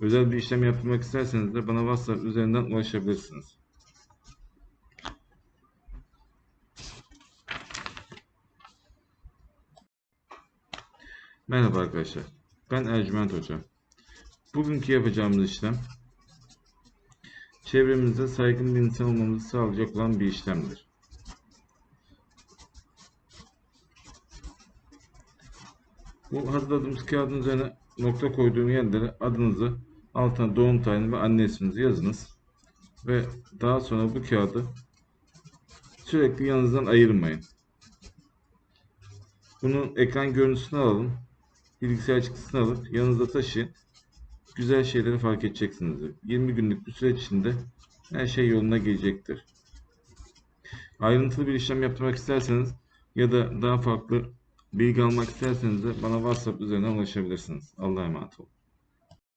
özel bir işlem yaptırmak isterseniz de bana WhatsApp üzerinden ulaşabilirsiniz. Merhaba arkadaşlar. Ben Ercüment Hoca. Bugünkü yapacağımız işlem çevremizde saygın bir insan olmamızı sağlayacak olan bir işlemdir. Bu hazırladığımız kağıdın üzerine nokta koyduğum yerlere adınızı, altına doğum tarihini ve anne isminizi yazınız. Ve daha sonra bu kağıdı sürekli yanınızdan ayırmayın. Bunun ekran görüntüsünü alalım. Bilgisayar çıktısını alıp yanınızda taşıyın. Güzel şeyleri fark edeceksiniz. 20 günlük bir süreç içinde her şey yoluna gelecektir. Ayrıntılı bir işlem yaptırmak isterseniz ya da daha farklı bilgi almak isterseniz de bana WhatsApp üzerinden ulaşabilirsiniz. Allah'a emanet olun.